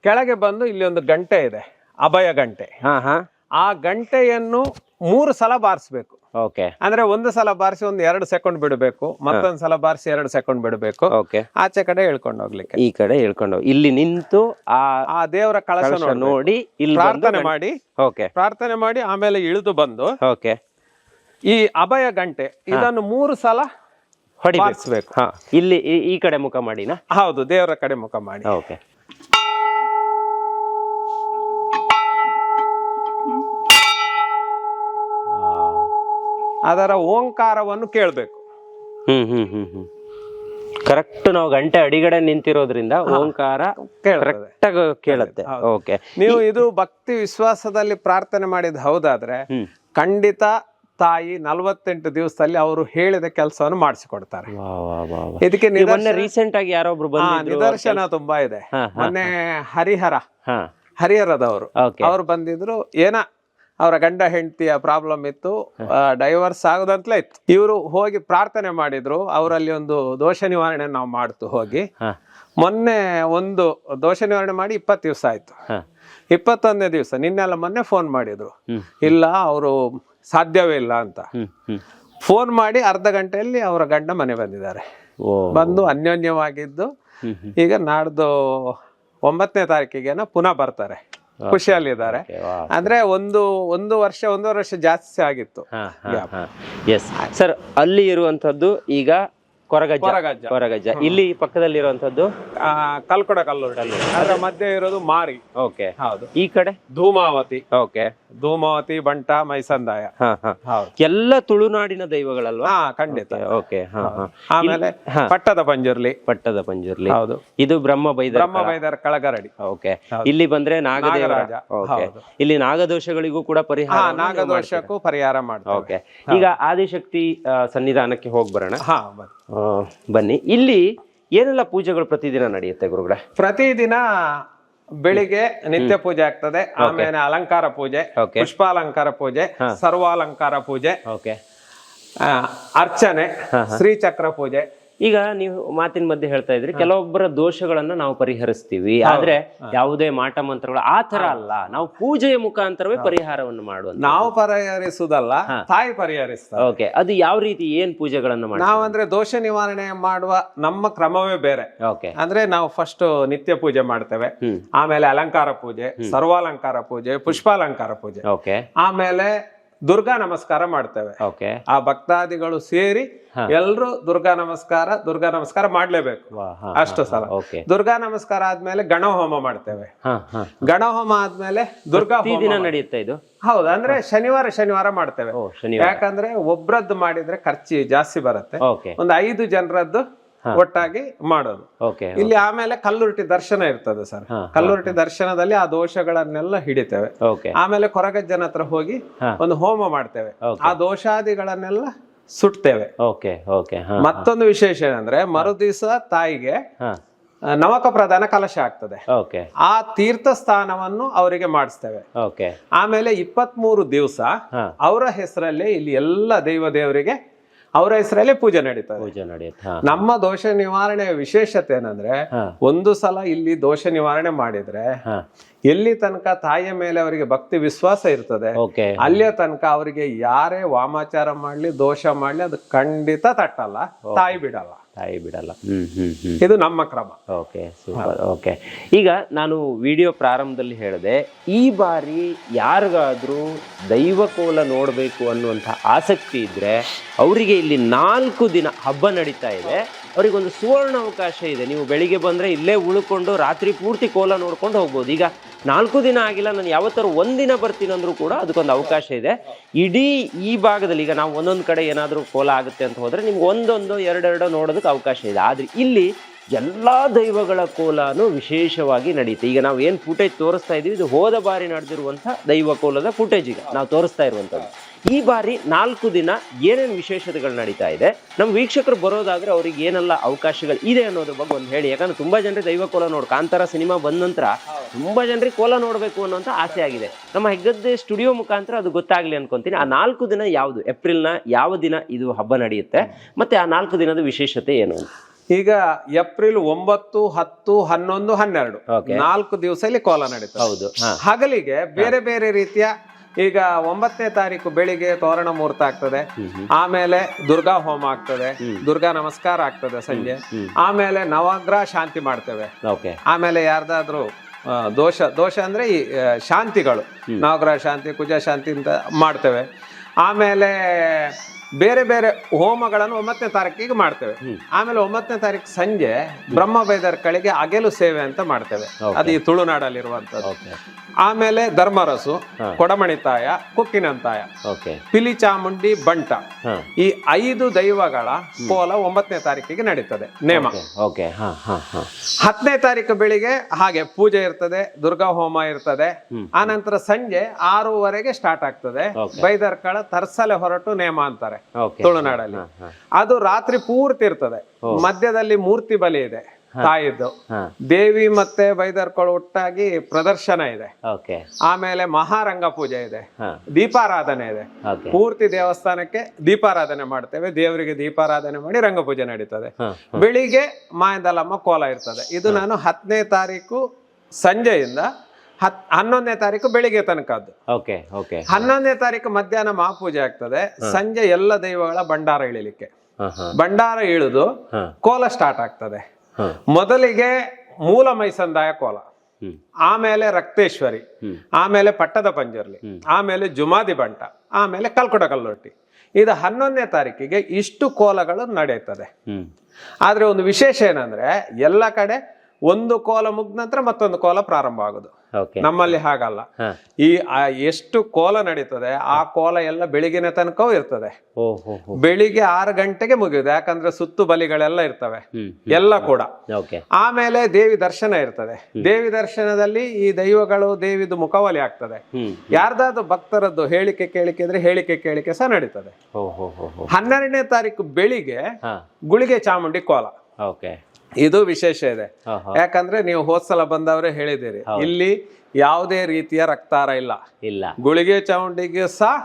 ಕೆಳಗೆ ಬಂದು ಇಲ್ಲಿ ಒಂದು ಗಂಟೆ ಇದೆ. ಅಭಯ ಗಂಟೆ. ಹಾ ಹಾ. ಆ ಗಂಟೆಯನ್ನು ಮೂರು ಸಲ ಬಾರಿಸ್ಬೇಕು. ಓಕೆ. ಅಂದ್ರೆ ಒಂದು ಸಲ ಬಾರಿಸಿ ಒಂದು ಎರಡು ಸೆಕೆಂಡ್ ಬಿಡಬೇಕು ಮತ್ತೊಂದ್ ಸಲ ಬಾರಿಸಿ ಎರಡು ಸೆಕೆಂಡ್ ಬಿಡಬೇಕು. ಓಕೆ. ಆಚೆ ಕಡೆ ಹೇಳ್ಕೊಂಡು ಹೋಗ್ಲಿಕ್ಕೆ. ಈ ಕಡೆ ಹೇಳ್ಕೊಂಡು ಹೋಗಿ. ಇಲ್ಲಿ ನಿಂತು ಆ ಆ ದೇವರ ಕಳಶ ನೋಡಿ ಇಲ್ಲಿ ಪ್ರಾರ್ಥನೆ ಮಾಡಿ. ಓಕೆ. ಪ್ರಾರ್ಥನೆ ಮಾಡಿ ಆಮೇಲೆ ಇಳಿದು ಬಂದು ಓಕೆ. ಈ ಅಭಯ ಗಂಟೆ ಇದನ್ನು ಮೂರು ಸಲ ಹೊಡಿ ಬಾರಿಸ್ಬೇಕು. ಹಾ. ಇಲ್ಲಿ ಈ- ಈ ಕಡೆ ಮುಖ ಮಾಡಿನ? ಹೌದು ದೇವರ ಕಡೆ ಮುಖ ಮಾಡಿ. ಓಕೆ. ಅದರ ಓಂಕಾರವನ್ನು ಕೇಳಬೇಕು. ಹ್ಮ್ ಹ್ಮ್ ಹ್ಮ್ ಹ್ಮ್. ಕರೆಕ್ಟ್ ನಾವು ಗಂಟೆ ಅಡಿಗಡೆ ನಿಂತಿರೋದ್ರಿಂದ ಓಂಕಾರ ಕರೆಕ್ಟ್ ಕೇಳುತ್ತೆ. ಓಕೆ ನೀವು ಇದು ಭಕ್ತಿ ವಿಶ್ವಾಸದಲ್ಲಿ ಪ್ರಾರ್ಥನೆ ಮಾಡಿದ ಹೌದಾದ್ರೆ. ಖಂಡಿತ ತಾಯಿ ನಲವತ್ತೆಂಟು ದಿವಸದಲ್ಲಿ ಅವರು ಹೇಳಿದ ಕೆಲಸವನ್ನು ಮಾಡಿಸಿಕೊಡ್ತಾರೆ. ಇದಕ್ಕೆ ರೀಸೆಂಟ್ ಆಗಿ ಯಾರೊಬ್ರು ನಿದರ್ಶನ ತುಂಬಾ ಇದೆ. ಮೊನ್ನೆ ಹರಿಹರ ಹರಿಹರದವರು. ಅವ್ರು ಬಂದಿದ್ರು ಏನ ಅವರ ಗಂಡ ಹೆಂಡತಿಯ ಪ್ರಾಬ್ಲಮ್ ಇತ್ತು. ಡೈವರ್ಸ್ ಆಗುದಂತಲೇ ಇತ್ತು. ಇವರು ಹೋಗಿ ಪ್ರಾರ್ಥನೆ ಮಾಡಿದ್ರು. ಅವರಲ್ಲಿ ಒಂದು ದೋಷ ನಿವಾರಣೆ ನಾವು ಮಾಡ್ತು ಹೋಗಿ. ಮೊನ್ನೆ ಒಂದು ದೋಷ ನಿವಾರಣೆ ಮಾಡಿ ಇಪ್ಪತ್ತು ದಿವಸ ಆಯ್ತು. ಇಪ್ಪತ್ತೊಂದನೇ ದಿವಸ ನಿನ್ನೆಲ್ಲ ಮೊನ್ನೆ ಫೋನ್ ಮಾಡಿದ್ರು. ಇಲ್ಲ ಅವರು ಸಾಧ್ಯವೇ ಇಲ್ಲ ಅಂತ. ಫೋನ್ ಮಾಡಿ ಅರ್ಧ ಗಂಟೆಯಲ್ಲಿ ಅವರ ಗಂಡ ಮನೆ ಬಂದಿದ್ದಾರೆ. ಬಂದು ಅನ್ಯೋನ್ಯವಾಗಿದ್ದು. ಈಗ ನಾಡ್ದು ಒಂಬತ್ತನೇ ತಾರೀಕಿಗೆನ ಪುನಃ ಬರ್ತಾರೆ. ಖುಷಿಯಲ್ಲಿದ್ದಾರೆ. ಅಂದ್ರೆ ಒಂದು ಒಂದು ವರ್ಷ ಒಂದೂವರೆ ವರ್ಷ ಜಾಸ್ತಿ ಆಗಿತ್ತು. ಎಸ್ ಸರ್ ಅಲ್ಲಿ ಇರುವಂತದ್ದು ಈಗ ಕೊರಗಜ್ಜ. ಕೊರಗಜ್ಜ. ಇಲ್ಲಿ ಪಕ್ಕದಲ್ಲಿ ಇರುವಂತದ್ದು ಕಲ್ಕೊಡ ಕಲ್ಲೂರು. ಅದರ ಮಧ್ಯೆ ಇರೋದು ಮಾರಿ. ಓಕೆ ಹೌದು. ಈ ಕಡೆ? ಧೂಮಾವತಿ. ಓಕೆ ಧೂಮಾವತಿ ಬಂಟ ಮೈಸಂದಾಯ. ಎಲ್ಲ ತುಳುನಾಡಿನ ದೈವಗಳಲ್ವಾ? ಖಂಡಿತ. ಓಕೆ ಆಮೇಲೆ ಪಟ್ಟದ ಪಂಜುರ್ಲಿ. ಪಟ್ಟದ ಪಂಜುರ್ಲಿ. ಹೌದು. ಇದು ಬ್ರಹ್ಮ ಬೈದ ಬ್ರಹ್ಮ ಬೈದರ ಕಳಗರಡಿ. ಓಕೆ. ಇಲ್ಲಿ ಬಂದ್ರೆ ನಾಗದೇವರ. ನಾಗರಾಜ. ಓಕೆ. ಇಲ್ಲಿ ನಾಗದೋಷಗಳಿಗೂ ಕೂಡ ಪರಿಹಾರ ನಾಗದೋಷಕ್ಕೂ ಪರಿಹಾರ ಮಾಡಿ ಓಕೆ. ಈಗ ಆದಿಶಕ್ತಿ ಸನ್ನಿಧಾನಕ್ಕೆ ಹೋಗಿ ಬರೋಣ. ಬನ್ನಿ. ಇಲ್ಲಿ ಏನೆಲ್ಲ ಪೂಜೆಗಳು ಪ್ರತಿದಿನ ನಡೆಯುತ್ತೆ ಗುರುಗಳ? ಪ್ರತಿದಿನ ಬೆಳಿಗ್ಗೆ ನಿತ್ಯ ಪೂಜೆ ಆಗ್ತದೆ ಆಮೇಲೆ ಅಲಂಕಾರ ಪೂಜೆ. ಪುಷ್ಪಾಲಂಕಾರ ಪೂಜೆ ಸರ್ವಾಲಂಕಾರ ಪೂಜೆ ಅರ್ಚನೆ ಶ್ರೀಚಕ್ರ ಪೂಜೆ ಈಗ ನೀವು ಮಾತಿನ ಮಧ್ಯೆ ಹೇಳ್ತಾ ಇದ್ರಿ ಕೆಲವೊಬ್ಬರ ದೋಷಗಳನ್ನ ನಾವು ಪರಿಹರಿಸ್ತೀವಿ. ಆದ್ರೆ ಯಾವುದೇ ಮಾಟ ಮಂತ್ರಗಳು ಆ ತರ ಅಲ್ಲ. ನಾವು ಪೂಜೆಯ ಮುಖಾಂತರವೇ ಪರಿಹಾರವನ್ನು ಮಾಡುವ ನಾವು ಪರಿಹರಿಸುವುದಲ್ಲ ತಾಯಿ ಪರಿಹರಿಸ್ತಾರೆ. ಓಕೆ. ಅದು ಯಾವ ರೀತಿ ಏನ್ ಪೂಜೆಗಳನ್ನು ಮಾಡಿ ನಾವಂದ್ರೆ ದೋಷ ನಿವಾರಣೆ ಮಾಡುವ ನಮ್ಮ ಕ್ರಮವೇ ಬೇರೆ. ಓಕೆ. ಅಂದ್ರೆ ನಾವು ಫಸ್ಟ್ ನಿತ್ಯ ಪೂಜೆ ಮಾಡ್ತೇವೆ. ಆಮೇಲೆ ಅಲಂಕಾರ ಪೂಜೆ ಸರ್ವಾಲಂಕಾರ ಪೂಜೆ ಪುಷ್ಪಾಲಂಕಾರ ಪೂಜೆ. ಓಕೆ. ಆಮೇಲೆ ದುರ್ಗಾ ನಮಸ್ಕಾರ ಮಾಡ್ತೇವೆ. ಆ ಭಕ್ತಾದಿಗಳು ಸೇರಿ ಎಲ್ಲರೂ ದುರ್ಗಾ ನಮಸ್ಕಾರ ದುರ್ಗಾ ನಮಸ್ಕಾರ ಮಾಡ್ಲೇಬೇಕು. ಅಷ್ಟು ಸಲ. ದುರ್ಗಾ ನಮಸ್ಕಾರ ಆದ್ಮೇಲೆ ಗಣಹೋಮ ಮಾಡ್ತೇವೆ. ಗಣಹೋಮ ಆದ್ಮೇಲೆ ದುರ್ಗಾ ದಿನ ನಡೆಯುತ್ತೆ ಇದು? ಹೌದು ಅಂದ್ರೆ ಶನಿವಾರ ಶನಿವಾರ ಮಾಡ್ತೇವೆ. ಯಾಕಂದ್ರೆ ಒಬ್ರದ್ದು ಮಾಡಿದ್ರೆ ಖರ್ಚು ಜಾಸ್ತಿ ಬರುತ್ತೆ. ಒಂದು ಐದು ಜನರದ್ದು ಒಟ್ಟಾಗಿ ಮಾಡೋದು. ಇಲ್ಲಿ ಆಮೇಲೆ ಕಲ್ಲುರ್ಟಿ ದರ್ಶನ ಇರ್ತದೆ ಸರ್. ಕಲ್ಲುರ್ಟಿ ದರ್ಶನದಲ್ಲಿ ಆ ದೋಷಗಳನ್ನೆಲ್ಲ ಹಿಡಿತೇವೆ. ಆಮೇಲೆ ಕೊರಗಜ್ಜನ ಹತ್ರ ಹೋಗಿ ಒಂದು ಹೋಮ ಮಾಡ್ತೇವೆ. ಆ ದೋಷಾದಿಗಳನ್ನೆಲ್ಲ ಸುಟ್ತೇವೆ. ಮತ್ತೊಂದು ವಿಶೇಷ ಏನಂದ್ರೆ ಮರುದಿವಸ ತಾಯಿಗೆ ನವಕ ಪ್ರಧಾನ ಕಲಶ ಆಗ್ತದೆ. ಆ ತೀರ್ಥ ಸ್ಥಾನವನ್ನು ಅವರಿಗೆ ಮಾಡಿಸ್ತೇವೆ. ಆಮೇಲೆ ಇಪ್ಪತ್ಮೂರು ದಿವಸ ಅವರ ಹೆಸರಲ್ಲೇ ಇಲ್ಲಿ ಎಲ್ಲ ದೈವ ದೇವರಿಗೆ ಅವರ ಹೆಸರಲ್ಲೇ ಪೂಜೆ ನಡೀತದೆ. ಪೂಜೆ ನಡೆಯುತ್ತೆ ನಮ್ಮ ದೋಷ ನಿವಾರಣೆ ವಿಶೇಷತೆ ಏನಂದ್ರೆ ಒಂದು ಸಲ ಇಲ್ಲಿ ದೋಷ ನಿವಾರಣೆ ಮಾಡಿದ್ರೆ ಎಲ್ಲಿ ತನಕ ತಾಯಿಯ ಮೇಲೆ ಅವರಿಗೆ ಭಕ್ತಿ ವಿಶ್ವಾಸ ಇರ್ತದೆ ಅಲ್ಲಿಯ ತನಕ ಅವರಿಗೆ ಯಾರೇ ವಾಮಾಚಾರ ಮಾಡ್ಲಿ ದೋಷ ಮಾಡ್ಲಿ ಅದು ಖಂಡಿತ ತಟ್ಟಲ್ಲ ತಾಯಿ ಬಿಡಲ್ಲ. ತಾಯಿ ಬಿಡಲ್ಲ. ಇದು ನಮ್ಮ ಕ್ರಮ. ಓಕೆ ಸೂಪರ್ ಓಕೆ ಈಗ ನಾನು ವಿಡಿಯೋ ಪ್ರಾರಂಭದಲ್ಲಿ ಹೇಳಿದೆ ಈ ಬಾರಿ ಯಾರಿಗಾದ್ರೂ ದೈವಕೋಲ ನೋಡಬೇಕು ಅನ್ನುವಂಥ ಆಸಕ್ತಿ ಇದ್ದರೆ ಅವರಿಗೆ ಇಲ್ಲಿ ನಾಲ್ಕು ದಿನ ಹಬ್ಬ ನಡೀತಾ ಇದೆ. ಅವರಿಗೊಂದು ಸುವರ್ಣ ಅವಕಾಶ ಇದೆ. ನೀವು ಬೆಳಿಗ್ಗೆ ಬಂದರೆ ಇಲ್ಲೇ ಉಳ್ಕೊಂಡು ರಾತ್ರಿ ಪೂರ್ತಿ ಕೋಲ ನೋಡ್ಕೊಂಡು ಹೋಗ್ಬೋದು. ಈಗ ನಾಲ್ಕು ದಿನ ಆಗಿಲ್ಲ, ನಾನು ಯಾವತ್ತಾರು ಒಂದಿನ ಬರ್ತೀನಿ ಅಂದರೂ ಕೂಡ ಅದಕ್ಕೊಂದು ಅವಕಾಶ ಇದೆ. ಇಡೀ ಈ ಭಾಗದಲ್ಲಿ ಈಗ ನಾವು ಒಂದೊಂದು ಕಡೆ ಏನಾದರೂ ಕೋಲ ಆಗುತ್ತೆ ಅಂತ ಹೋದರೆ ನಿಮ್ಗೆ ಒಂದೊಂದು, ಎರಡೆರಡು ನೋಡೋದಕ್ಕೆ ಅವಕಾಶ ಇದೆ. ಆದರೆ ಇಲ್ಲಿ ಎಲ್ಲ ದೈವಗಳ ಕೋಲನೂ ವಿಶೇಷವಾಗಿ ನಡೆಯುತ್ತೆ. ಈಗ ನಾವು ಏನು ಫುಟೇಜ್ ತೋರಿಸ್ತಾ ಇದ್ದೀವಿ ಇದು ಹೋದ ಬಾರಿ ನಡೆದಿರುವಂಥ ದೈವ ಕೋಲದ ಫುಟೇಜ್ ಈಗ ನಾವು ತೋರಿಸ್ತಾ ಇರುವಂಥದ್ದು. ಈ ಬಾರಿ ನಾಲ್ಕು ದಿನ ಏನೇನು ವಿಶೇಷತೆಗಳು ನಡೀತಾ ಇದೆ ನಮ್ಮ ವೀಕ್ಷಕರು ಬರೋದಾದ್ರೆ ಅವ್ರಿಗೆ ಏನೆಲ್ಲ ಅವಕಾಶಗಳು ಇದೆ ಅನ್ನೋದ್ರ ಬಗ್ಗೆ ಒಂದು ಹೇಳಿ. ಯಾಕಂದ್ರೆ ತುಂಬಾ ಜನರಿಗೆ ದೈವ ಕೋಲ ನೋಡಿ ಕಾಂತಾರ ಸಿನಿಮಾ ಬಂದ ನಂತರ ತುಂಬಾ ಜನರಿಗೆ ಕೋಲ ನೋಡಬೇಕು ಅನ್ನೋಂಥ ಆಸೆ ಆಗಿದೆ. ನಮ್ಮ ಹೆಗ್ಗದ್ದೆ ಸ್ಟುಡಿಯೋ ಮುಖಾಂತರ ಅದು ಗೊತ್ತಾಗ್ಲಿ ಅನ್ಕೊಂತೀನಿ. ಆ ನಾಲ್ಕು ದಿನ ಯಾವುದು? ಏಪ್ರಿಲ್ನ ಯಾವ ದಿನ ಇದು ಹಬ್ಬ ನಡೆಯುತ್ತೆ? ಮತ್ತೆ ಆ ನಾಲ್ಕು ದಿನದ ವಿಶೇಷತೆ ಏನು? ಈಗ ಏಪ್ರಿಲ್ ಒಂಬತ್ತು ಹತ್ತು ಹನ್ನೊಂದು ಹನ್ನೆರಡು. ನಾಲ್ಕು ದಿವಸ ಇಲ್ಲಿ ಕೋಲ ನಡೀತದೆ. ಹೌದು. ಹಗಲಿಗೆ ಬೇರೆ ಬೇರೆ ರೀತಿಯ ಈಗ ಒಂಬತ್ತನೇ ತಾರೀಕು ಬೆಳಿಗ್ಗೆ ತೋರಣ ಮುಹೂರ್ತ ಆಗ್ತದೆ. ಆಮೇಲೆ ದುರ್ಗಾ ಹೋಮ ಆಗ್ತದೆ. ದುರ್ಗಾ ನಮಸ್ಕಾರ ಆಗ್ತದೆ ಸಂಜೆ. ಆಮೇಲೆ ನವಗ್ರಹ ಶಾಂತಿ ಮಾಡ್ತೇವೆ. ಆಮೇಲೆ ಯಾರ್ದಾದ್ರೂ ದೋಷ ದೋಷ ಅಂದ್ರೆ ಈ ಶಾಂತಿಗಳು. ನವಗ್ರಹ ಶಾಂತಿ ಕುಜ ಶಾಂತಿ ಅಂತ ಮಾಡ್ತೇವೆ. ಆಮೇಲೆ ಬೇರೆ ಬೇರೆ ಹೋಮಗಳನ್ನು ಒಂಬತ್ತನೇ ತಾರೀಕಿಗೆ ಮಾಡ್ತೇವೆ. ಆಮೇಲೆ ಒಂಬತ್ತನೇ ತಾರೀಕು ಸಂಜೆ ಬ್ರಹ್ಮ ಬೈದರ್ಕಳಿಗೆ ಅಗೆಲು ಸೇವೆ ಅಂತ ಮಾಡ್ತೇವೆ. ಅದು ಈ ತುಳುನಾಡಲ್ಲಿರುವಂಥದ್ದು. ಆಮೇಲೆ ಧರ್ಮರಸು ಕೊಡಮಣಿತಾಯ ಕುಕ್ಕಿನಂತಾಯ ಪಿಲಿ ಚಾಮುಂಡಿ ಬಂಟ. ಈ ಐದು ದೈವಗಳ ಕೋಲ ಒಂಬತ್ತನೇ ತಾರೀಕಿಗೆ ನಡೀತದೆ ನೇಮ. ಹತ್ತನೇ ತಾರೀಕು ಬೆಳಿಗ್ಗೆ ಹಾಗೆ ಪೂಜೆ ಇರ್ತದೆ ದುರ್ಗಾ ಹೋಮ ಇರ್ತದೆ. ಆನಂತರ ಸಂಜೆ ಆರೂವರೆಗೆ ಸ್ಟಾರ್ಟ್ ಆಗ್ತದೆ. ಬೈದರ್ಕಳ ತರ್ಸಲೆ ಹೊರಟು ನೇಮ ಅಂತಾರೆ. ತುಳುನಾಡಲ್ಲಿ. ಅದು ರಾತ್ರಿ ಪೂರ್ತಿ ಇರ್ತದೆ. ಮಧ್ಯದಲ್ಲಿ ಮೂರ್ತಿ ಬಲಿ ಇದೆ ತಾಯಿದ್ದು. ದೇವಿ ಮತ್ತೆ ಬೈದರ್ಕಳು ಒಟ್ಟಾಗಿ ಪ್ರದರ್ಶನ ಇದೆ. ಆಮೇಲೆ ಮಹಾರಂಗ ಪೂಜೆ ಇದೆ. ದೀಪಾರಾಧನೆ ಇದೆ. ಪೂರ್ತಿ ದೇವಸ್ಥಾನಕ್ಕೆ ದೀಪಾರಾಧನೆ ಮಾಡ್ತೇವೆ. ದೇವರಿಗೆ ದೀಪಾರಾಧನೆ ಮಾಡಿ ರಂಗಪೂಜೆ ನಡೀತದೆ. ಹಾ ಬೆಳಿಗ್ಗೆ ಮಾಯದಲ್ಲಮ್ಮ ಕೋಲ ಇರ್ತದೆ. ಇದು ನಾನು ಹತ್ತನೇ ತಾರೀಕು ಸಂಜೆಯಿಂದ ಹತ್ ಹನ್ನೊಂದನೇ ತಾರೀಕು ಬೆಳಿಗ್ಗೆ ತನಕದ್ದು. Okay okay. ಹನ್ನೊಂದನೇ ತಾರೀಕು ಮಧ್ಯಾಹ್ನ ಮಹಾಪೂಜೆ ಆಗ್ತದೆ. ಸಂಜೆ ಎಲ್ಲ ದೈವಗಳ ಭಂಡಾರ ಇಳಿಲಿಕ್ಕೆ. ಭಂಡಾರ ಇಳಿದು ಕೋಲ ಸ್ಟಾರ್ಟ್ ಆಗ್ತದೆ. ಮೊದಲಿಗೆ ಮೂಲ ಮೈಸಂದಾಯ ಕೋಲ. ಆಮೇಲೆ ರಕ್ತೇಶ್ವರಿ. ಆಮೇಲೆ ಪಟ್ಟದ ಪಂಜರ್ಲಿ. ಆಮೇಲೆ ಜುಮಾದಿ ಬಂಟ. ಆಮೇಲೆ ಕಲ್ಕುಟ ಕಲ್ಲೊಟ್ಟಿ. ಇದು ಹನ್ನೊಂದನೇ ತಾರೀಕಿಗೆ ಇಷ್ಟು ಕೋಲಗಳು ನಡೆಯುತ್ತದೆ. ಆದ್ರೆ ಒಂದು ವಿಶೇಷ ಏನಂದ್ರೆ ಎಲ್ಲ ಕಡೆ ಒಂದು ಕೋಲ ಮುಗ್ದ ನಂತರ ಮತ್ತೊಂದು ಕೋಲ ಪ್ರಾರಂಭ ಆಗುದು. ನಮ್ಮಲ್ಲಿ ಹಾಗಲ್ಲ. ಈ ಎಷ್ಟು ಕೋಲ ನಡೀತದೆ ಆ ಕೋಲ ಎಲ್ಲ ಬೆಳಿಗಿನ ತನಕವೂ ಇರ್ತದೆ. ಬೆಳಿಗ್ಗೆ ಆರು ಗಂಟೆಗೆ ಮುಗಿಯುದು ಯಾಕಂದ್ರೆ ಸುತ್ತು ಬಲಿಗಳೆಲ್ಲ ಇರ್ತವೆ. ಎಲ್ಲ ಕೂಡ. ಆಮೇಲೆ ದೇವಿ ದರ್ಶನ ಇರ್ತದೆ. ದೇವಿ ದರ್ಶನದಲ್ಲಿ ಈ ದೈವಗಳು ದೇವಿದು ಮುಖವಲಿ ಆಗ್ತದೆ. ಯಾರ್ದಾದ್ರು ಭಕ್ತರದ್ದು ಹೇಳಿಕೆ ಕೇಳಿಕೆ ಇದ್ರೆ ಹೇಳಿಕೆ ಕೇಳಿಕೆ ಸಹ ನಡೀತದೆ. ಹನ್ನೆರಡನೇ ತಾರೀಕು ಬೆಳಿಗ್ಗೆ ಗುಳಿಗೆ ಚಾಮುಂಡಿ ಕೋಲ. ಓಕೆ ಇದು ವಿಶೇಷ ಇದೆ. ಯಾಕಂದ್ರೆ ನೀವು ಹೋದ್ಸಲ ಬಂದವರೇ ಹೇಳಿದಿರಿ ಇಲ್ಲಿ ಯಾವುದೇ ರೀತಿಯ ರಕ್ತಾರ ಇಲ್ಲ. ಇಲ್ಲ. ಗುಳಿಗೆ ಚೌಂಡಿಗೆ ಸಹ.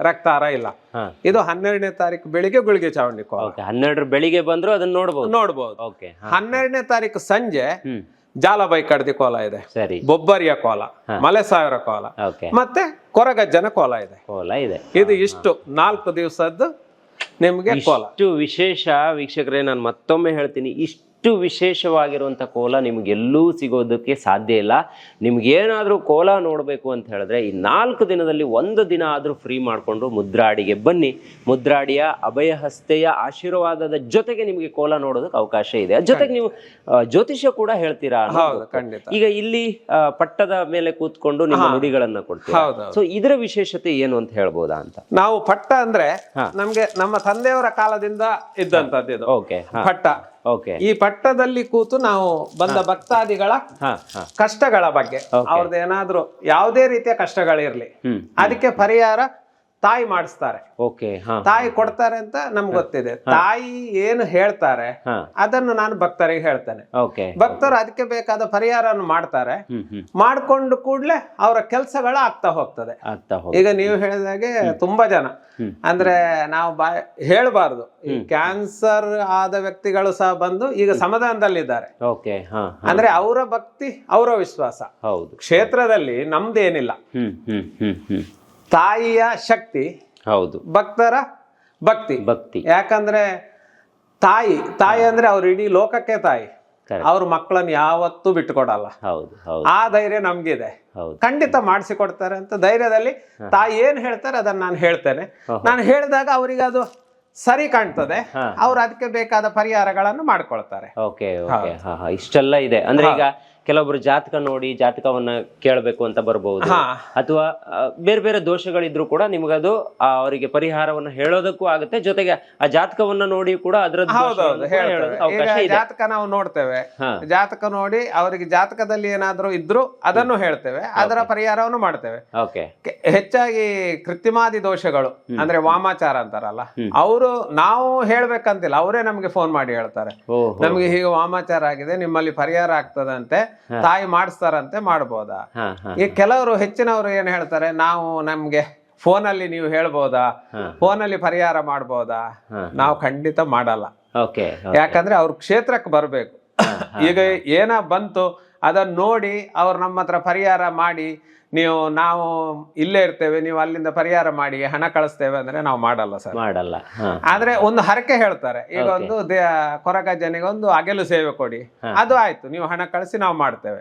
ರಕ್ತಾರ ಇಲ್ಲ. ಇದು ಹನ್ನೆರಡನೇ ತಾರೀಕು ಬೆಳಿಗ್ಗೆ ಗುಳಿಗೆ ಓಕೆ ಹನ್ನೆರಡರ ಬೆಳಿಗ್ಗೆ ಬಂದ್ರು ಅದನ್ನ ನೋಡ್ಬೋದು. ನೋಡ್ಬೋದು. ಹನ್ನೆರಡನೇ ತಾರೀಕು ಸಂಜೆ ಜಾಲ ಜಾಲಬೈ ಕಡ್ದಿ ಕೋಲ ಇದೆ. ಸರಿ. ಬೊಬ್ಬರಿಯ ಕೋಲ ಮಲೆ ಸಾವಿರ ಕೋಲ ಮತ್ತೆ ಕೊರಗಜ್ಜನ ಕೋಲ ಇದೆ. ಕೋಲ ಇದೆ. ಇದು ಇಷ್ಟು ನಾಲ್ಕು ದಿವಸದ್ದು ನಿಮ್ಗೆ ಕೋಲ. ಇಷ್ಟು ವಿಶೇಷ ವೀಕ್ಷಕರೇ ನಾನು ಮತ್ತೊಮ್ಮೆ ಹೇಳ್ತೀನಿ ಇಷ್ಟು ಇಷ್ಟು ವಿಶೇಷವಾಗಿರುವಂಥ ಕೋಲ ನಿಮಗೆಲ್ಲೂ ಸಿಗೋದಕ್ಕೆ ಸಾಧ್ಯ ಇಲ್ಲ. ನಿಮ್ಗೇನಾದರೂ ಕೋಲ ನೋಡಬೇಕು ಅಂತ ಹೇಳಿದ್ರೆ ಈ ನಾಲ್ಕು ದಿನದಲ್ಲಿ ಒಂದು ದಿನ ಆದರೂ ಫ್ರೀ ಮಾಡಿಕೊಂಡು ಮುದ್ರಾಡಿಗೆ ಬನ್ನಿ. ಮುದ್ರಾಡಿಯ ಅಭಯ ಹಸ್ತೆಯ ಆಶೀರ್ವಾದದ ಜೊತೆಗೆ ನಿಮಗೆ ಕೋಲ ನೋಡೋದಕ್ಕೆ ಅವಕಾಶ ಇದೆ. ಜೊತೆಗೆ ನೀವು ಜ್ಯೋತಿಷ್ಯ ಕೂಡ ಹೇಳ್ತೀರಾ ಈಗ ಇಲ್ಲಿ ಪಟ್ಟದ ಮೇಲೆ ಕೂತ್ಕೊಂಡು ನಿಮ್ಮ ನುಡಿಗಳನ್ನ ಕೊಡ್ತೀವಿ ಸೊ ಇದರ ವಿಶೇಷತೆ ಏನು ಅಂತ ಹೇಳ್ಬೋದಾ ಅಂತ? ನಾವು ಪಟ್ಟ ಅಂದ್ರೆ ನಮ್ಗೆ ನಮ್ಮ ತಂದೆಯವರ ಕಾಲದಿಂದ ಇದ್ದಂತದ್ದು ಇದು. ಓಕೆ ಪಟ್ಟ. ಈ ಪಟ್ಟದಲ್ಲಿ ಕೂತು ನಾವು ಬಂದ ಭಕ್ತಾದಿಗಳ ಕಷ್ಟಗಳ ಬಗ್ಗೆ. ಅವ್ರದ್ದು ಏನಾದ್ರೂ ಯಾವುದೇ ರೀತಿಯ ಕಷ್ಟಗಳಿರ್ಲಿ. ಅದಕ್ಕೆ ಪರಿಹಾರ ತಾಯಿ ಮಾಡಿಸ್ತಾರೆ. ಓಕೆ ತಾಯಿ ಕೊಡ್ತಾರೆ ಅಂತ ನಮ್ಗೆ ಗೊತ್ತಿದೆ. ತಾಯಿ ಏನು ಹೇಳ್ತಾರೆ ಅದನ್ನು ನಾನು ಭಕ್ತರಿಗೆ ಹೇಳ್ತೇನೆ. ಭಕ್ತರು ಅದಕ್ಕೆ ಬೇಕಾದ ಪರಿಹಾರವನ್ನು ಮಾಡ್ತಾರೆ. ಮಾಡ್ಕೊಂಡು ಕೂಡ್ಲೆ ಅವರ ಕೆಲಸಗಳು ಆಗ್ತಾ ಹೋಗ್ತದೆ. ಈಗ ನೀವು ಹೇಳಿದಾಗೆ ತುಂಬಾ ಜನ. ಅಂದ್ರೆ ನಾವು ಬಾ ಹೇಳ್ಬಾರ್ದು. ಈ ಕ್ಯಾನ್ಸರ್ ಆದ ವ್ಯಕ್ತಿಗಳು ಸಹ ಬಂದು ಈಗ ಸಮಾಧಾನದಲ್ಲಿದ್ದಾರೆ. ಅಂದ್ರೆ ಅವರ ಭಕ್ತಿ ಅವರ ವಿಶ್ವಾಸ. ಹೌದು. ಕ್ಷೇತ್ರದಲ್ಲಿ ನಮ್ದೇನಿಲ್ಲ. ತಾಯಿಯ ಶಕ್ತಿ ಹೌದು. ಭಕ್ತರ ಭಕ್ತಿ. ಭಕ್ತಿ. ಯಾಕಂದ್ರೆ ತಾಯಿ ತಾಯಿ ಅಂದ್ರೆ ಅವ್ರ ಇಡೀ ಲೋಕಕ್ಕೆ ತಾಯಿ. ಅವ್ರ ಮಕ್ಕಳನ್ನ ಯಾವತ್ತೂ ಬಿಟ್ಟುಕೊಡಲ್ಲ. ಹೌದು ಆ ಧೈರ್ಯ ನಮ್ಗಿದೆ. ಹೌದು. ಖಂಡಿತ ಮಾಡಿಸಿಕೊಡ್ತಾರೆ ಅಂತ ಧೈರ್ಯದಲ್ಲಿ ತಾಯಿ ಏನ್ ಹೇಳ್ತಾರೆ ಅದನ್ನ ನಾನು ಹೇಳ್ತೇನೆ. ನಾನು ಹೇಳಿದಾಗ ಅವರಿಗೆ ಅದು ಸರಿ ಕಾಣ್ತದೆ. ಅವ್ರು ಅದಕ್ಕೆ ಬೇಕಾದ ಪರಿಹಾರಗಳನ್ನು ಮಾಡ್ಕೊಳ್ತಾರೆ. Okay okay. ಹಾ ಹಾ. ಇಷ್ಟೆಲ್ಲ ಇದೆ. ಅಂದ್ರೆ ಈಗ ಕೆಲವೊಬ್ರು ಜಾತಕ ನೋಡಿ ಜಾತಕವನ್ನ ಕೇಳಬೇಕು ಅಂತ ಬರಬಹುದು ಹಾ. ಅಥವಾ ಬೇರೆ ಬೇರೆ ದೋಷಗಳಿದ್ರು ಕೂಡ ನಿಮಗದು ಅವರಿಗೆ ಪರಿಹಾರವನ್ನ ಹೇಳೋದಕ್ಕೂ ಆಗುತ್ತೆ. ಜೊತೆಗೆ ಆ ಜಾತಕವನ್ನ ನೋಡಿ ಕೂಡ ಇದೆ. ಜಾತಕ ನಾವು ನೋಡ್ತೇವೆ. ಜಾತಕ ನೋಡಿ ಅವರಿಗೆ ಜಾತಕದಲ್ಲಿ ಏನಾದ್ರೂ ಇದ್ರು ಅದನ್ನು ಹೇಳ್ತೇವೆ. ಅದರ ಪರಿಹಾರವನ್ನು ಮಾಡ್ತೇವೆ. ಹೆಚ್ಚಾಗಿ ಕೃತ್ರಿಮಾದಿ ದೋಷಗಳು ಅಂದ್ರೆ ವಾಮಾಚಾರ ಅಂತಾರಲ್ಲ ಅವರು ನಾವು ಹೇಳ್ಬೇಕಂತಿಲ್ಲ. ಅವರೇ ನಮ್ಗೆ ಫೋನ್ ಮಾಡಿ ಹೇಳ್ತಾರೆ. ನಮ್ಗೆ ಹೀಗೆ ವಾಮಾಚಾರ ಆಗಿದೆ ನಿಮ್ಮಲ್ಲಿ ಪರಿಹಾರ ಆಗ್ತದಂತೆ. ತಾಯಿ ಮಾಡಿಸ್ತಾರಂತೆ ಮಾಡ್ಬೋದಾ? ಹಾ ಹಾ ಈ ಕೆಲವರು ಹೆಚ್ಚಿನವರು ಏನ್ ಹೇಳ್ತಾರೆ? ನಾವು ನಮ್ಗೆ ಫೋನಲ್ಲಿ ನೀವು ಹೇಳ್ಬೋದಾ? ಫೋನ್ ಫೋನಲ್ಲಿ ಪರಿಹಾರ ಮಾಡ್ಬೋದಾ? ನಾವು ಖಂಡಿತ ಮಾಡಲ್ಲ. ಯಾಕಂದ್ರೆ ಅವ್ರ ಕ್ಷೇತ್ರಕ್ಕೆ ಬರಬೇಕು. ಈಗ ಏನ ಬಂತು ಅದನ್ನ ನೋಡಿ ಅವ್ರು ನಮ್ಮ ಹತ್ರ ಪರಿಹಾರ ಮಾಡಿ ನೀವು ನಾವು ಇಲ್ಲೇ ಇರ್ತೇವೆ ನೀವು ಅಲ್ಲಿಂದ ಪರಿಹಾರ ಮಾಡಿ ಹಣ ಕಳಿಸ್ತೇವೆ ಅಂದ್ರೆ ನಾವು ಮಾಡಲ್ಲ ಸರ್. ಮಾಡಲ್ಲ ಆದ್ರೆ ಒಂದು ಹರಕೆ ಹೇಳ್ತಾರೆ. ಈಗ ಒಂದು ಕೊರಗ ಜನಿಗೆ ಒಂದು ಅಗೆಲು ಸೇವೆ ಕೊಡಿ. ಅದು ಆಯ್ತು ನೀವು ಹಣ ಕಳಿಸಿ ನಾವು ಮಾಡ್ತೇವೆ.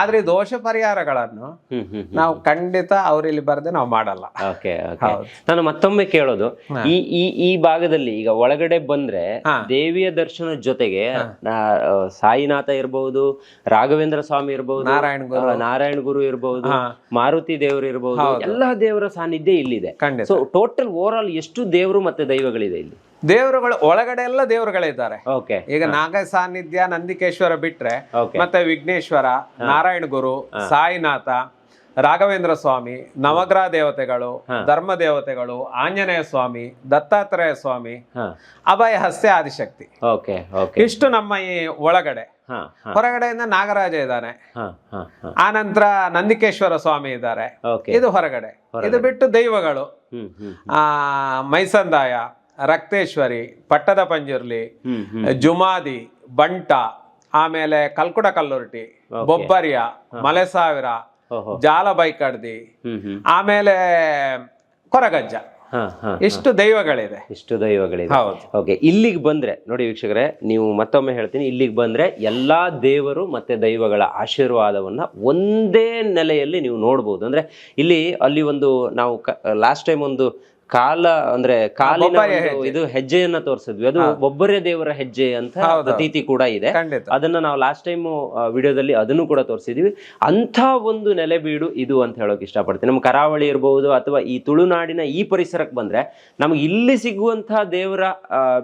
ಆದ್ರೆ ದೋಷ ಪರಿಹಾರಗಳನ್ನು ನಾವು ಖಂಡಿತ ಅವ್ರಿಲ್ಲಿ ಬರದೆ ನಾವು ಮಾಡಲ್ಲ. ನಾನು ಮತ್ತೊಮ್ಮೆ ಕೇಳೋದು ಈ ಈ ಈ ಭಾಗದಲ್ಲಿ ಈಗ ಒಳಗಡೆ ಬಂದ್ರೆ. ದೇವಿಯ ದರ್ಶನ ಜೊತೆಗೆ ಸಾಯಿನಾಥ ಇರಬಹುದು ರಾಘವೇಂದ್ರ ಸ್ವಾಮಿ ಇರಬಹುದು ನಾರಾಯಣ ಗುರು. ನಾರಾಯಣ ಗುರು ಇರಬಹುದು. ಮಾರುತಿ ದೇವರು ಇರಬಹುದು ಎಲ್ಲ ದೇವರ ಸಾನ್ನಿಧ್ಯ ಇಲ್ಲಿದೆ. ಸೊ ಟೋಟಲ್ ಓವರ್ ಆಲ್ ಎಷ್ಟು ದೇವರು ಮತ್ತೆ ದೈವಗಳಿದೆ ಇಲ್ಲಿ? ದೇವರುಗಳು ಒಳಗಡೆ ಎಲ್ಲ ದೇವರುಗಳಿದ್ದಾರೆ ಈಗ ನಾಗ ಸಾನ್ನಿಧ್ಯ ನಂದಿಕೇಶ್ವರ ಬಿಟ್ರೆ ಮತ್ತೆ ವಿಘ್ನೇಶ್ವರ ನಾರಾಯಣ ಗುರು ಸಾಯಿನಾಥ ರಾಘವೇಂದ್ರ ಸ್ವಾಮಿ ನವಗ್ರಹ ದೇವತೆಗಳು ಧರ್ಮ ದೇವತೆಗಳು ಆಂಜನೇಯ ಸ್ವಾಮಿ ದತ್ತಾತ್ರೇಯ ಸ್ವಾಮಿ ಅಭಯ ಹಸ್ಯ ಆದಿಶಕ್ತಿ. ಇಷ್ಟು ನಮ್ಮ ಈ ಒಳಗಡೆ. ಹೊರಗಡೆಯಿಂದ ನಾಗರಾಜ ಇದ್ದಾನೆ. ಆ ಆನಂತರ ನಂದಿಕೇಶ್ವರ ಸ್ವಾಮಿ ಇದ್ದಾರೆ. ಇದು ಹೊರಗಡೆ. ಇದು ಬಿಟ್ಟು ದೈವಗಳು. ಆ ಮೈಸಂದಾಯ ರಕ್ತೇಶ್ವರಿ ಪಟ್ಟದ ಪಂಜುರ್ಲಿ ಜುಮಾದಿ ಬಂಟ ಆಮೇಲೆ ಕಲ್ಕುಡ ಕಲ್ಲುರ್ಟಿ ಬೊಬ್ಬರಿಯ ಮಲೆಸಾವಿರ ಓಹೋ. ಜಾಲ ಬೈಕಡ್ದಿ ಆಮೇಲೆ ಕೊರಗಜ್ಜ. ಹಾ ಹಾ ಇಷ್ಟು ದೈವಗಳಿದೆ. ಇಷ್ಟು ದೈವಗಳಿದೆ. ಓಕೆ ಇಲ್ಲಿಗೆ ಬಂದ್ರೆ ನೋಡಿ ವೀಕ್ಷಕರೇ ನೀವು ಮತ್ತೊಮ್ಮೆ ಹೇಳ್ತೀನಿ ಇಲ್ಲಿಗೆ ಬಂದ್ರೆ ಎಲ್ಲಾ ದೇವರು ಮತ್ತೆ ದೈವಗಳ ಆಶೀರ್ವಾದವನ್ನ ಒಂದೇ ನೆಲೆಯಲ್ಲಿ ನೀವು ನೋಡ್ಬೋದು. ಅಂದ್ರೆ ಇಲ್ಲಿ ಅಲ್ಲಿ ಒಂದು ನಾವು ಲಾಸ್ಟ್ ಟೈಮ್ ಒಂದು ಕಾಲ ಅಂದ್ರೆ ಕಾಲಿನ ಒಂದು ಇದು ಹೆಜ್ಜೆಯನ್ನ ತೋರಿಸಿದ್ವಿ. ಅದು ಒಬ್ಬರೇ ದೇವರ ಹೆಜ್ಜೆ ಅಂತ ಪ್ರತೀತಿ ಕೂಡ ಇದೆ. ಅದನ್ನ ನಾವು ಲಾಸ್ಟ್ ಟೈಮ್ ವಿಡಿಯೋದಲ್ಲಿ ಅದನ್ನು ಕೂಡ ತೋರಿಸಿದ್ವಿ. ಅಂತ ಒಂದು ನೆಲೆಬೀಡು ಇದು ಅಂತ ಹೇಳೋಕೆ ಇಷ್ಟಪಡ್ತೀನಿ. ನಮ್ಮ ಕರಾವಳಿ ಇರಬಹುದು ಅಥವಾ ಈ ತುಳುನಾಡಿನ ಈ ಪರಿಸರಕ್ಕೆ ಬಂದ್ರೆ ನಮ್ಗೆ ಇಲ್ಲಿ ಸಿಗುವಂತಹ ದೇವರ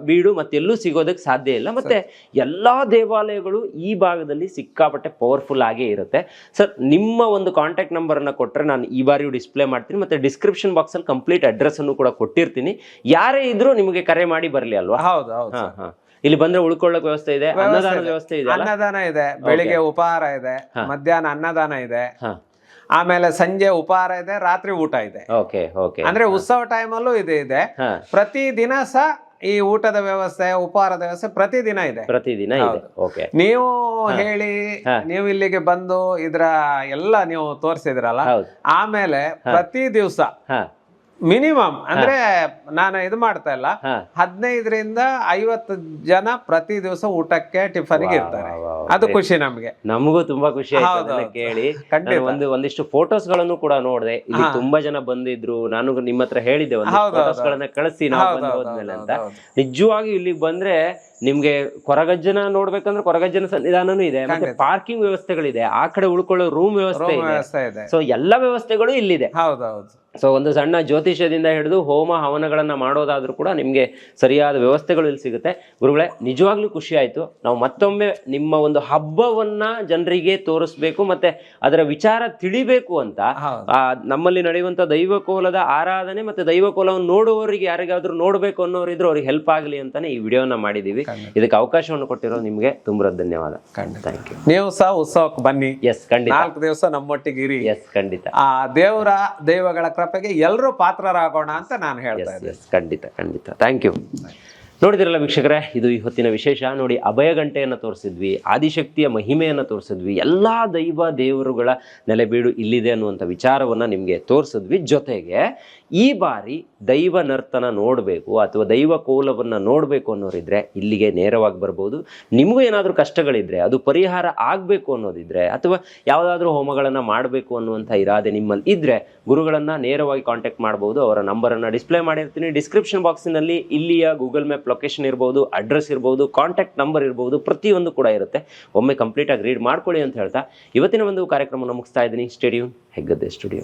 ಬೀಡು ಮತ್ತೆಲ್ಲೂ ಸಿಗೋದಕ್ಕೆ ಸಾಧ್ಯ ಇಲ್ಲ. ಮತ್ತೆ ಎಲ್ಲಾ ದೇವಾಲಯಗಳು ಈ ಭಾಗದಲ್ಲಿ ಸಿಕ್ಕಾಪಟ್ಟೆ ಪವರ್ಫುಲ್ ಆಗೇ ಇರುತ್ತೆ. ಸರ್ ನಿಮ್ಮ ಒಂದು ಕಾಂಟ್ಯಾಕ್ಟ್ ನಂಬರ್ ಅನ್ನ ಕೊಟ್ರೆ ನಾನು ಈ ಬಾರಿಯೂ ಡಿಸ್ಪ್ಲೇ ಮಾಡ್ತೀನಿ. ಮತ್ತೆ ಡಿಸ್ಕ್ರಿಪ್ಷನ್ ಬಾಕ್ಸ್ ಅಲ್ಲಿ ಕಂಪ್ಲೀಟ್ ಅಡ್ರೆಸ್ ಅನ್ನು ಕೂಡ ಕೊಟ್ಟಿರ್ತೀನಿ. ಯಾರೇ ಇದ್ರೂ ನಿಮಗೆ ಕರೆ ಮಾಡಿ ಬರಲಿ ಅಲ್ವಾ? ಹೌದು ಹೌದು ಹಾ ಹಾ. ಇಲ್ಲಿ ಬಂದ್ರೆ ಉಳ್ಕೊಳ್ಳೋಕೆ ವ್ಯವಸ್ಥೆ ಇದೆ ಅನ್ನದಾನ ವ್ಯವಸ್ಥೆ ಇದೆ. ಅಲ್ಲ ಅನ್ನದಾನ ಇದೆ. ಬೆಳಿಗ್ಗೆ ಉಪಹಾರ ಇದೆ ಮಧ್ಯಾಹ್ನ ಅನ್ನದಾನ ಇದೆ. ಹಾ. ಆಮೇಲೆ ಸಂಜೆ ಉಪಹಾರ ಇದೆ ರಾತ್ರಿ ಊಟ ಇದೆ. ಓಕೆ ಓಕೆ ಅಂದ್ರೆ ಉತ್ಸವ ಟೈಮಲ್ಲೂ ಇದೆ ಇದೆ. ಹಾ. ಪ್ರತಿ ದಿನ ಸಹ ಈ ಊಟದ ವ್ಯವಸ್ಥೆ ಉಪಹಾರದ ವ್ಯವಸ್ಥೆ ಪ್ರತಿದಿನ ಇದೆ. ಪ್ರತಿದಿನ ಇದೆ. ಓಕೆ ನೀವು ಹೇಳಿ ನೀವು ಇಲ್ಲಿಗೆ ಬಂದು ಇದ್ರ ಎಲ್ಲ ನೀವು ತೋರಿಸಿದ್ರಲ್ಲ? ಹೌದು. ಆಮೇಲೆ ಪ್ರತಿ ದಿವಸ ಹಾ. ಮಿನಿಮಮ್ ಅಂದ್ರೆ ನಾನು ಇದು ಮಾಡ್ತಾ ಇಲ್ಲ. ಹದಿನೈದರಿಂದ ಐವತ್ತು ಜನ ಪ್ರತಿ ದಿವಸ ಊಟಕ್ಕೆ ಟಿಫನ್ ಇರ್ತಾರೆ. ಅದು ಖುಷಿ ನಮ್ಗೆ. ನಮಗೂ ತುಂಬಾ ಖುಷಿ ಆಯ್ತು ಕೇಳಿ. ಒಂದು ಒಂದಿಷ್ಟು ಫೋಟೋಸ್ಗಳನ್ನು ಕೂಡ ನೋಡಿದೆ. ಇಲ್ಲಿ ತುಂಬಾ ಜನ ಬಂದಿದ್ರು. ನಾನು ನಿಮ್ಮ ಹತ್ರ ಹೇಳಿದ್ದೆ ಒಂದು ಫೋಟೋಸ್ ಹೌದು. ಗಳನ್ನ ಕಳಿಸಿ ನಾವು ಹೋದ್ಮೇಲೆ ಅಂತ. ನಿಜವಾಗಿ ಇಲ್ಲಿಗೆ ಬಂದ್ರೆ ನಿಮ್ಗೆ ಕೊರಗಜ್ಜನ ನೋಡ್ಬೇಕಂದ್ರೆ ಕೊರಗಜ್ಜನ ಸನ್ನಿಧಾನನೂ ಇದೆ. ಮತ್ತೆ. ಪಾರ್ಕಿಂಗ್ ವ್ಯವಸ್ಥೆಗಳಿದೆ. ಆ ಕಡೆ ಉಳ್ಕೊಳ್ಳೋ ರೂಮ್ ವ್ಯವಸ್ಥೆ ಇದೆ. ಸೊ ಎಲ್ಲ ವ್ಯವಸ್ಥೆಗಳು ಇಲ್ಲಿದೆ. ಹೌದೌದು ಸೊ ಒಂದು ಸಣ್ಣ ಜ್ಯೋತಿಷ್ಯದಿಂದ ಹಿಡಿದು ಹೋಮ ಹವನಗಳನ್ನು ಮಾಡೋದಾದರೂ ಕೂಡ ನಿಮಗೆ ಸರಿಯಾದ ವ್ಯವಸ್ಥೆಗಳು ಇಲ್ಲಿ ಸಿಗುತ್ತೆ. ಗುರುಗಳೇ ನಿಜವಾಗ್ಲೂ ಖುಷಿ ಆಯಿತು. ನಾವು ಮತ್ತೊಮ್ಮೆ ನಿಮ್ಮ ಒಂದು ಹಬ್ಬವನ್ನ ಜನರಿಗೆ ತೋರಿಸ್ಬೇಕು ಮತ್ತೆ ಅದರ ವಿಚಾರ ತಿಳಿಬೇಕು ಅಂತ. ನಮ್ಮಲ್ಲಿ ನಡೆಯುವಂತ ದೈವಕೋಲದ ಆರಾಧನೆ ಮತ್ತೆ ದೈವಕೋಲವನ್ನು ನೋಡುವವರಿಗೆ ಯಾರಿಗಾದರೂ ನೋಡಬೇಕು ಅನ್ನೋರು ಇದ್ರೆ ಅವ್ರಿಗೆ ಹೆಲ್ಪ್ ಆಗಲಿ ಅಂತಾನೆ ಈ ವಿಡಿಯೋನ ಮಾಡಿದೀವಿ. ಇದಕ್ಕೆ ಅವಕಾಶವನ್ನು ಕೊಟ್ಟಿರೋ ನಿಮಗೆ ತುಂಬ ಧನ್ಯವಾದ. ಖಂಡಿತ. ಥ್ಯಾಂಕ್ ಯು ನೀವು ಸಹ ಉತ್ಸವಕ್ಕೆ ಬನ್ನಿ. ಎಸ್ ಖಂಡಿತ. ನಾಲ್ಕು ದಿವಸ ನಮ್ಮೊಟ್ಟಿಗೆ ಇರಿ. ಎಸ್ ಖಂಡಿತ. ಆ ದೇವರ ದೈವಗಳ ಕೃಪೆಗೆ ಎಲ್ಲರೂ ಪಾತ್ರರಾಗೋಣ ಅಂತ ನಾನು ಹೇಳ್ತಾ ಇದ್ದೀನಿ. ಖಂಡಿತ ಖಂಡಿತ. ಥ್ಯಾಂಕ್ ಯು ನೋಡಿದಿರಲ್ಲ ವೀಕ್ಷಕರೇ ಇದು ಇವತ್ತಿನ ಹೊತ್ತಿನ ವಿಶೇಷ. ನೋಡಿ ಅಭಯ ಗಂಟೆಯನ್ನು ತೋರಿಸಿದ್ವಿ ಆದಿಶಕ್ತಿಯ ಮಹಿಮೆಯನ್ನು ತೋರಿಸಿದ್ವಿ ಎಲ್ಲ ದೈವ ದೇವರುಗಳ ನೆಲೆಬೀಡು ಇಲ್ಲಿದೆ ಅನ್ನುವಂಥ ವಿಚಾರವನ್ನು ನಿಮಗೆ ತೋರಿಸಿದ್ವಿ. ಜೊತೆಗೆ ಈ ಬಾರಿ ದೈವ ನರ್ತನ ನೋಡಬೇಕು ಅಥವಾ ದೈವ ಕೋಲವನ್ನು ನೋಡಬೇಕು ಅನ್ನೋರಿದ್ರೆ ಇಲ್ಲಿಗೆ ನೇರವಾಗಿ ಬರ್ಬೋದು. ನಿಮಗೂ ಏನಾದರೂ ಕಷ್ಟಗಳಿದ್ದರೆ ಅದು ಪರಿಹಾರ ಆಗಬೇಕು ಅನ್ನೋದಿದ್ರೆ, ಅಥವಾ ಯಾವುದಾದ್ರೂ ಹೋಮಗಳನ್ನು ಮಾಡಬೇಕು ಅನ್ನುವಂಥ ಇರಾದೆ ನಿಮ್ಮಲ್ಲಿ ಇದ್ದರೆ ಗುರುಗಳನ್ನು ನೇರವಾಗಿ ಕಾಂಟ್ಯಾಕ್ಟ್ ಮಾಡ್ಬೋದು. ಅವರ ನಂಬರನ್ನು ಡಿಸ್ಪ್ಲೇ ಮಾಡಿರ್ತೀನಿ. ಡಿಸ್ಕ್ರಿಪ್ಷನ್ ಬಾಕ್ಸಿನಲ್ಲಿ ಇಲ್ಲಿಯ ಗೂಗಲ್ ಮ್ಯಾಪ್ ಲೊಕೇಶನ್ ಇರ್ಬೋದು ಅಡ್ರೆಸ್ ಇರ್ಬೋದು ಕಾಂಟ್ಯಾಕ್ಟ್ ನಂಬರ್ ಇರ್ಬೋದು, ಪ್ರತಿಯೊಂದು ಕೂಡ ಇರುತ್ತೆ. ಒಮ್ಮೆ ಕಂಪ್ಲೀಟಾಗಿ ರೀಡ್ ಮಾಡ್ಕೊಳ್ಳಿ ಅಂತ ಹೇಳ್ತಾ ಇವತ್ತಿನ ಒಂದು ಕಾರ್ಯಕ್ರಮವನ್ನು ಮುಗಿಸ್ತಾ ಇದ್ದೀನಿ. Stadium Heggadde studio